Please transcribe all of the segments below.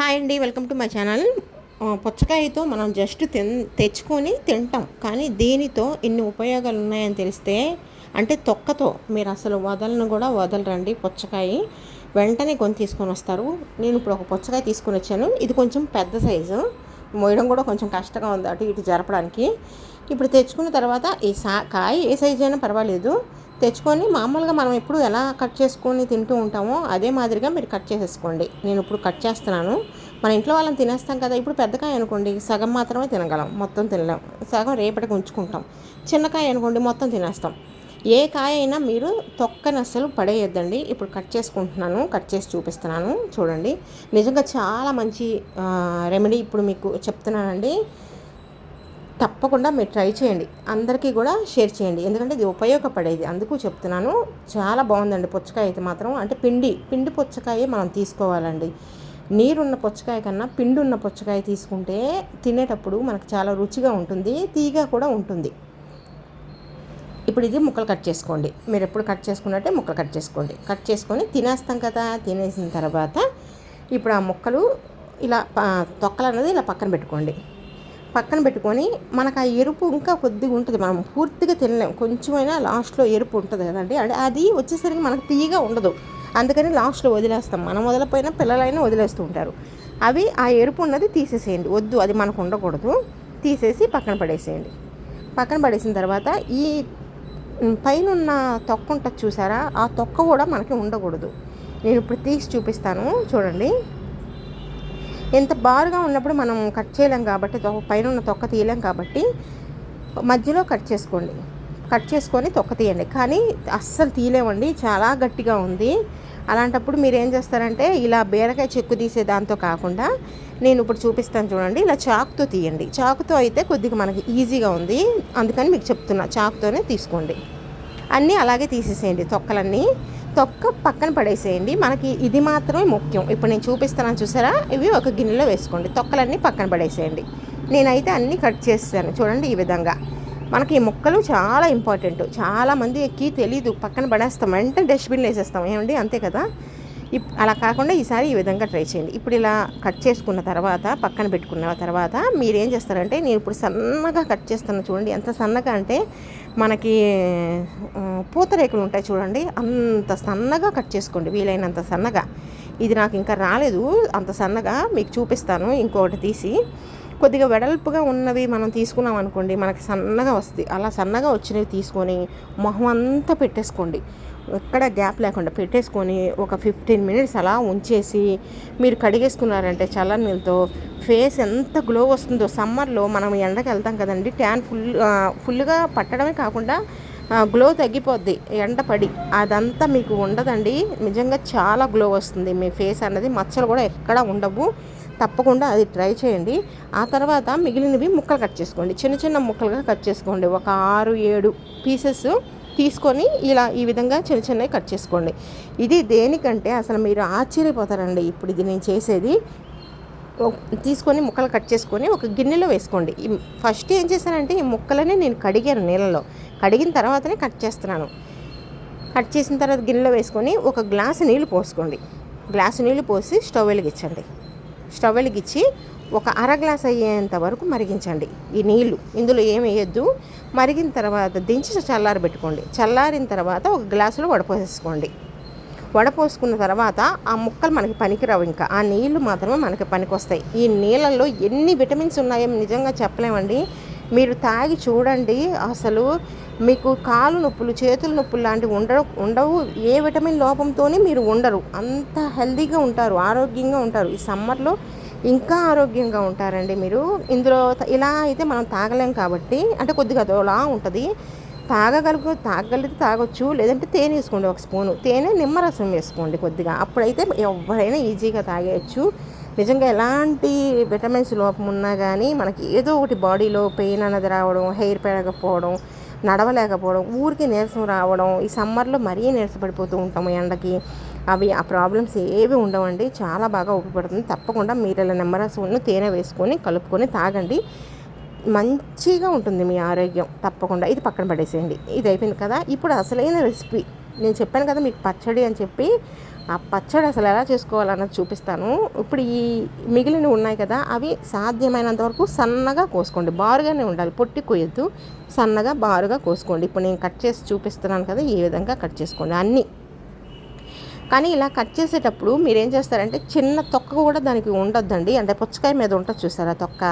Hi అండి welcome to my channel. పుచ్చకాయతో మనం జస్ట్ తిన్ తెచ్చుకొని తింటాం. కానీ దీనితో ఇన్ని ఉపయోగాలు ఉన్నాయని తెలిస్తే అంటే తొక్కతో మీరు అసలు వదలను కూడా వదలరండి పుచ్చకాయ. వెంటనే కొని తీసుకొని వస్తారు. నేను ఇప్పుడు ఒక పుచ్చకాయ తీసుకొని వచ్చాను. ఇది కొంచెం పెద్ద సైజు. మోయడం కూడా కొంచెం కష్టంగా ఉంది అటు ఇటు జరపడానికి. ఇప్పుడు తెచ్చుకున్న తర్వాత ఈ సా కాయ ఏ సైజు అయినా పర్వాలేదు. తెచ్చుకొని మామూలుగా మనం ఎప్పుడు ఎలా కట్ చేసుకొని తింటూ ఉంటామో అదే మాదిరిగా మీరు కట్ చేసేసుకోండి. నేను ఇప్పుడు కట్ చేస్తున్నాను. మన ఇంట్లో వాళ్ళని తినేస్తాం కదా ఇప్పుడు పెద్దకాయ అనుకోండి సగం మాత్రమే తినగలం మొత్తం తినలేం. సగం రేపటికి ఉంచుకుంటాం. చిన్నకాయ అనుకోండి మొత్తం తినేస్తాం. ఏ కాయ అయినా మీరు తొక్కని అస్సలు పడేయొద్దండి. ఇప్పుడు కట్ చేసుకుంటున్నాను కట్ చేసి చూపిస్తున్నాను. చూడండి. నిజంగా చాలా మంచి రెమెడీ ఇప్పుడు మీకు చెప్తున్నానండి. తప్పకుండా మీరు ట్రై చేయండి. అందరికీ కూడా షేర్ చేయండి. ఎందుకంటే ఇది ఉపయోగపడేది. అందుకు చెప్తున్నాను. చాలా బాగుందండి పుచ్చకాయ అయితే మాత్రం. అంటే పిండి పిండి పుచ్చకాయ మనం తీసుకోవాలండి. నీరున్న పుచ్చకాయ కన్నా పిండి ఉన్న పుచ్చకాయ తీసుకుంటే తినేటప్పుడు మనకు చాలా రుచిగా ఉంటుంది. తీగా కూడా ఉంటుంది. ఇప్పుడు ఇది ముక్కలు కట్ చేసుకోండి. మీరు ఎప్పుడు కట్ చేసుకున్నట్టే ముక్కలు కట్ చేసుకోండి. కట్ చేసుకొని తినేస్తాం కదా తినేసిన తర్వాత ఇప్పుడు ఆ ముక్కలు ఇలా తొక్కలు అనేది ఇలా పక్కన పెట్టుకోండి. పక్కన పెట్టుకొని మనకు ఆ ఎరుపు ఇంకా కొద్దిగా ఉంటుంది. మనం పూర్తిగా తినలేం. కొంచెమైనా లాస్ట్లో ఎరుపు ఉంటుంది కదండి. అంటే అది వచ్చేసరికి మనకు తీయగా ఉండదు. అందుకని లాస్ట్లో వదిలేస్తాం. మనం వదిలిపోయినా పిల్లలైనా వదిలేస్తూ ఉంటారు. అవి ఆ ఎరుపు ఉన్నది తీసేసేయండి. వద్దు అది మనకు ఉండకూడదు. తీసేసి పక్కన పడేసేయండి. పక్కన పడేసిన తర్వాత ఈ పైన ఉన్న తొక్క ఉంటుంది చూసారా? ఆ తొక్క కూడా మనకి ఉండకూడదు. నేను ఇప్పుడు తీసి చూపిస్తాను. చూడండి. ఎంత బారుగా ఉన్నప్పుడు మనం కట్ చేయలేం కాబట్టి తొ- పైన ఉన్న తొక్క తీయలేం కాబట్టి మధ్యలో కట్ చేసుకోండి. కట్ చేసుకొని తొక్క తీయండి. కానీ అస్సలు తీయలేమండి. చాలా గట్టిగా ఉంది. అలాంటప్పుడు మీరు ఏం చేస్తారంటే ఇలా బీరకాయ చెక్కు తీసే దాంతో కాకుండా నేను ఇప్పుడు చూపిస్తాను చూడండి. ఇలా చాకుతో తీయండి. చాకుతో అయితే కొద్దిగా మనకి ఈజీగా ఉంది. అందుకని మీకు చెప్తున్నా చాకుతోనే తీసుకోండి. అన్నీ అలాగే తీసేసేయండి తొక్కలన్నీ. తొక్క పక్కన పడేసేయండి. మనకి ఇది మాత్రమే ముఖ్యం. ఇప్పుడు నేను చూపిస్తున్నాను చూసారా? ఇవి ఒక గిన్నెలో వేసుకోండి. తొక్కలన్నీ పక్కన పడేసేయండి. నేనైతే అన్నీ కట్ చేస్తాను చూడండి ఈ విధంగా. మనకి ఈ ముక్కలు చాలా ఇంపార్టెంట్. చాలా ఎక్కి తెలీదు. పక్కన పడేస్తాం. వెంటనే డస్ట్బిన్లో వేసేస్తాం. ఏమండి? అంతే కదా? అలా కాకుండా ఈసారి ఈ విధంగా ట్రై చేయండి. ఇప్పుడు ఇలా కట్ చేసుకున్న తర్వాత పక్కన పెట్టుకున్న తర్వాత మీరు ఏం చేస్తారంటే నేను ఇప్పుడు సన్నగా కట్ చేస్తాను చూడండి ఎంత సన్నగా అంటే మనకి పూతరేకులు ఉంటాయి చూడండి అంత సన్నగా కట్ చేసుకోండి వీలైనంత సన్నగా. ఇది నాకు ఇంకా రాలేదు అంత సన్నగా మీకు చూపిస్తాను ఇంకొకటి తీసి. కొద్దిగా వెడల్పుగా ఉన్నవి మనం తీసుకున్నాం అనుకోండి మనకి సన్నగా వస్తుంది అలా సన్నగా వచ్చినవి తీసుకొని మొహం అంతా పెట్టేసుకోండి. ఎక్కడ గ్యాప్ లేకుండా పెట్టేసుకొని ఒక ఫిఫ్టీన్ మినిట్స్ అలా ఉంచేసి మీరు కడిగేసుకున్నారంటే చల్లని నీళ్ళతో ఫేస్ ఎంత గ్లో వస్తుందో. సమ్మర్లో మనం ఎండకి వెళ్తాం కదండి ట్యాన్ ఫుల్ ఫుల్గా పట్టడమే కాకుండా గ్లో తగ్గిపోద్ది ఎండ పడి. అదంతా మీకు ఉండదండి. నిజంగా చాలా గ్లో వస్తుంది. మీ ఫేస్ అన్నది మచ్చలు కూడా ఎక్కడా ఉండవు. తప్పకుండా అది ట్రై చేయండి. ఆ తర్వాత మిగిలినవి ముక్కలు కట్ చేసుకోండి. చిన్న చిన్న ముక్కలుగా కట్ చేసుకోండి. ఒక ఆరు ఏడు పీసెస్ తీసుకొని ఇలా ఈ విధంగా చిన్న చిన్నవి కట్ చేసుకోండి. ఇది దేనికంటే అసలు మీరు ఆశ్చర్యపోతారండి. ఇప్పుడు ఇది నేను చేసేది తీసుకొని ముక్కలు కట్ చేసుకొని ఒక గిన్నెలో వేసుకోండి. ఫస్ట్ ఏం చేశానంటే ఈ ముక్కలని నేను కడిగాను నీళ్ళలో. కడిగిన తర్వాతనే కట్ చేస్తున్నాను. కట్ చేసిన తర్వాత గిన్నెలో వేసుకొని ఒక గ్లాసు నీళ్ళు పోసుకోండి. గ్లాసు నీళ్ళు పోసి స్టవ్ వెలిగించండి. స్టవ్ వెలిగించి ఒక అర గ్లాస్ అయ్యేంత వరకు మరిగించండి. ఈ నీళ్ళు ఇందులో ఏం వేయద్దు. మరిగిన తర్వాత దించి చల్లారి పెట్టుకోండి. చల్లారిన తర్వాత ఒక గ్లాసులో వడపోసేసుకోండి వడపోసుకున్న తర్వాత ఆ ముక్కలు మనకి పనికిరావు ఇంకా. ఆ నీళ్ళు మాత్రమే మనకి పనికొస్తాయి. ఈ నీళ్ళల్లో ఎన్ని విటమిన్స్ ఉన్నాయో నిజంగా చెప్పలేమండి. మీరు తాగి చూడండి. అసలు మీకు కాలు నొప్పులు చేతుల నొప్పులు లాంటివి ఉండవు ఉండవు. ఏ విటమిన్ లోపంతోనే మీరు ఉండరు. అంత హెల్తీగా ఉంటారు ఆరోగ్యంగా ఉంటారు. ఈ సమ్మర్లో ఇంకా ఆరోగ్యంగా ఉంటారండి మీరు. ఇందులో ఇలా అయితే మనం తాగలేం కాబట్టి అంటే కొద్దిగా అదోలా ఉంటుంది. తాగగలుగు తాగగలిగితే తాగొచ్చు లేదంటే తేనె వేసుకోండి ఒక స్పూను. తేనె నిమ్మరసం వేసుకోండి కొద్దిగా. అప్పుడైతే ఎవరైనా ఈజీగా తాగేయచ్చు. నిజంగా ఎలాంటి విటమిన్స్ లోపం ఉన్నా కానీ మనకి ఏదో ఒకటి బాడీలో పెయిన్ అన్నది రావడం హెయిర్ పెరగకపోవడం నడవలేకపోవడం ఊరికి నీరసం రావడం ఈ సమ్మర్లో మరీ నీరసపడిపోతూ ఉంటాము ఎండకి. అవి ఆ ప్రాబ్లమ్స్ ఏవి ఉండవండి. చాలా బాగా ఉపయోగపడుతుంది. తప్పకుండా మీరు ఇలా నిమ్మరసం తేనె వేసుకొని కలుపుకొని తాగండి. మంచిగా ఉంటుంది మీ ఆరోగ్యం. తప్పకుండా. ఇది పక్కన పడేసేయండి. ఇది అయిపోయింది కదా. ఇప్పుడు అసలైన రెసిపీ నేను చెప్పాను కదా మీకు పచ్చడి అని చెప్పి ఆ పచ్చడి అసలు ఎలా చేసుకోవాలన్నది చూపిస్తాను. ఇప్పుడు ఈ మిగిలినవి ఉన్నాయి కదా అవి సాధ్యమైనంత వరకు సన్నగా కోసుకోండి. బారుగానే ఉండాలి పొట్టి కొయ్యొద్దు. సన్నగా బారుగా కోసుకోండి. ఇప్పుడు నేను కట్ చేసి చూపిస్తున్నాను కదా ఈ విధంగా కట్ చేసుకోండి అన్నీ. కానీ ఇలా కట్ చేసేటప్పుడు మీరు ఏం చేస్తారంటే చిన్న తొక్క కూడా దానికి ఉండొద్దండి. అంటే పుచ్చకాయ మీద ఉంటుంది చూసారా తొక్క.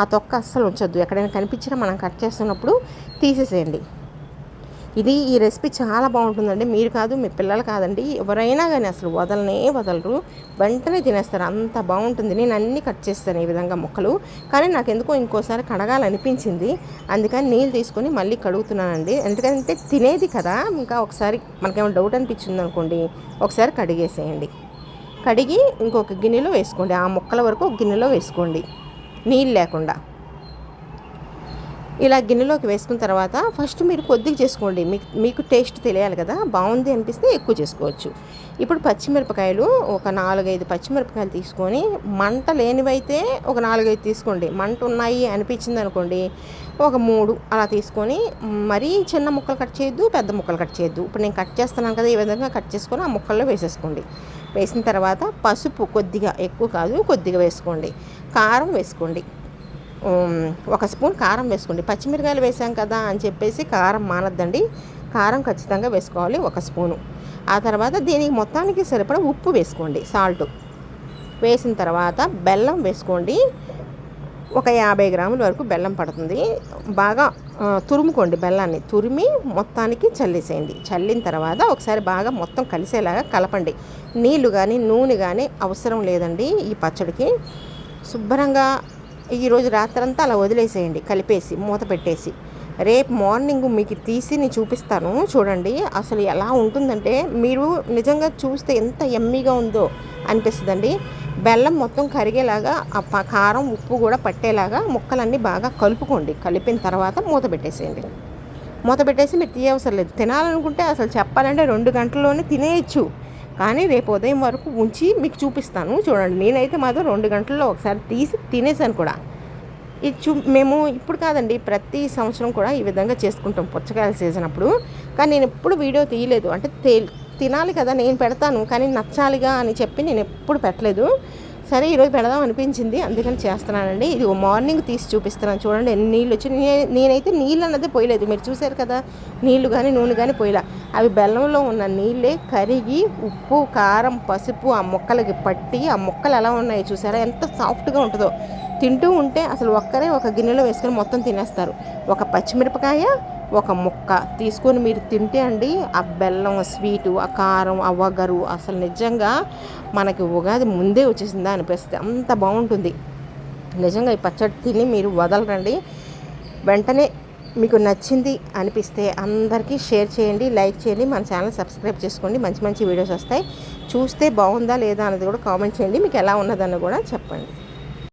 ఆ తొక్క అస్సలు ఉంచొద్దు. ఎక్కడైనా కనిపించినా మనం కట్ చేస్తున్నప్పుడు తీసేసేయండి. ఇది ఈ రెసిపీ చాలా బాగుంటుందండి. మీరు కాదు మీ పిల్లలు కాదండి. ఎవరైనా కానీ అసలు వదలనే వదలరు. వెంటనే తినేస్తారు. అంత బాగుంటుంది. నేను అన్నీ కట్ చేస్తాను ఈ విధంగా ముక్కలు. కానీ నాకు ఎందుకో ఇంకోసారి కడగాలనిపించింది. అందుకని నీళ్ళు తీసుకొని మళ్ళీ కడుగుతున్నానండి. ఎందుకంటే తినేది కదా. ఇంకా ఒకసారి మనకేమో డౌట్ అనిపించింది అనుకోండి ఒకసారి కడిగేసేయండి. కడిగి ఇంకొక గిన్నెలో వేసుకోండి. ఆ ముక్కల వరకు ఒక గిన్నెలో వేసుకోండి. నీళ్ళు లేకుండా. ఇలా గిన్నెలోకి వేసుకున్న తర్వాత ఫస్ట్ మీరు కొద్దిగా చేసుకోండి. మీకు మీకు టేస్ట్ తెలియాలి కదా? బాగుంది అనిపిస్తే ఎక్కువ చేసుకోవచ్చు. ఇప్పుడు పచ్చిమిరపకాయలు ఒక నాలుగైదు పచ్చిమిరపకాయలు తీసుకొని మంట లేనివైతే ఒక నాలుగైదు తీసుకోండి. మంట ఉన్నాయి అనిపించింది అనుకోండి ఒక మూడు అలా తీసుకొని మరీ చిన్న ముక్కలు కట్ చేయొద్దు పెద్ద ముక్కలు కట్ చేయొద్దు. ఇప్పుడు నేను కట్ చేస్తున్నాను కదా ఈ విధంగా కట్ చేసుకొని ఆ ముక్కల్లో వేసేసుకోండి. వేసిన తర్వాత పసుపు కొద్దిగా ఎక్కువ కాదు కొద్దిగా వేసుకోండి. కారం వేసుకోండి. ఒక స్పూన్ కారం వేసుకోండి. పచ్చిమిరకాయలు వేసాం కదా అని చెప్పేసి కారం మానద్దండి. కారం ఖచ్చితంగా వేసుకోవాలి ఒక స్పూను. ఆ తర్వాత దీనికి మొత్తానికి సరిపడా ఉప్పు వేసుకోండి సాల్ట్. వేసిన తర్వాత బెల్లం వేసుకోండి. ఒక యాభై గ్రాముల వరకు బెల్లం పడుతుంది. బాగా తురుముకోండి బెల్లాన్ని. తురిమి మొత్తానికి చల్లేసేయండి. చల్లిన తర్వాత ఒకసారి బాగా మొత్తం కలిసేలాగా కలపండి. నీళ్ళు కానీ నూనె కానీ అవసరం లేదండి ఈ పచ్చడికి. శుభ్రంగా ఈరోజు రాత్రంతా అలా వదిలేసేయండి కలిపేసి మూత పెట్టేసి. రేపు మార్నింగ్ మీకు తీసి నేను చూపిస్తాను చూడండి అసలు ఎలా ఉంటుందంటే మీరు నిజంగా చూస్తే ఎంత ఎమ్మీగా ఉందో అనిపిస్తుందండి. బెల్లం మొత్తం కరిగేలాగా ఆ కారం ఉప్పు కూడా పట్టేలాగా ముక్కలన్నీ బాగా కలుపుకోండి. కలిపిన తర్వాత మూత పెట్టేసేయండి. మూత పెట్టేసి మీరు తీయవసరం లేదు. తినాలనుకుంటే అసలు చెప్పాలంటే రెండు గంటల్లోనే తినేయచ్చు. కానీ రేపు ఉదయం వరకు ఉంచి మీకు చూపిస్తాను. చూడండి నేనైతే మాత్రం రెండు గంటల్లో ఒకసారి తీసి తినేసాను కూడా. ఇది చూ మేము ఇప్పుడు కాదండి ప్రతి సంవత్సరం కూడా ఈ విధంగా చేసుకుంటాం పుచ్చకాయల సీజన్ అప్పుడు. కానీ నేను ఎప్పుడు వీడియో తీయలేదు. అంటే తే తినాలి కదా నేను పెడతాను కానీ నచ్చాలిగా అని చెప్పి నేను ఎప్పుడు పెట్టలేదు. సరే ఈరోజు పెడదాం అనిపించింది. అందుకని చేస్తున్నానండి. ఇది మార్నింగ్ తీసి చూపిస్తున్నాను. చూడండి ఎన్ని నీళ్ళు వచ్చి నేనైతే నీళ్ళు అన్నది పోయలేదు. మీరు చూసారు కదా నీళ్ళు కానీ నూనె కానీ పోయలే. అవి బెల్లంలో ఉన్న నీళ్ళే కరిగి ఉప్పు కారం పసుపు ఆ మొక్కలకి పట్టి ఆ మొక్కలు ఎలా ఉన్నాయి చూసారా? ఎంత సాఫ్ట్గా ఉంటుందో. తింటూ ఉంటే అసలు ఒక్కరే ఒక గిన్నెలో వేసుకొని మొత్తం తినేస్తారు. ఒక పచ్చిమిరపకాయ ఒక ముక్క తీసుకొని మీరు తింటే అండి ఆ బెల్లం స్వీటు ఆ కారం ఆ వగరు అసలు నిజంగా మనకి ఉగాది ముందే వచ్చేసిందా అనిపిస్తుంది అంత బాగుంటుంది. నిజంగా ఈ పచ్చడి తిని మీరు వదలరండి. వెంటనే మీకు నచ్చింది అనిపిస్తే అందరికీ షేర్ చేయండి లైక్ చేయండి మన ఛానల్ సబ్స్క్రైబ్ చేసుకోండి. మంచి మంచి వీడియోస్ వస్తాయి. చూస్తే బాగుందా లేదా అనేది కూడా కామెంట్ చేయండి. మీకు ఎలా ఉన్నదని కూడా చెప్పండి.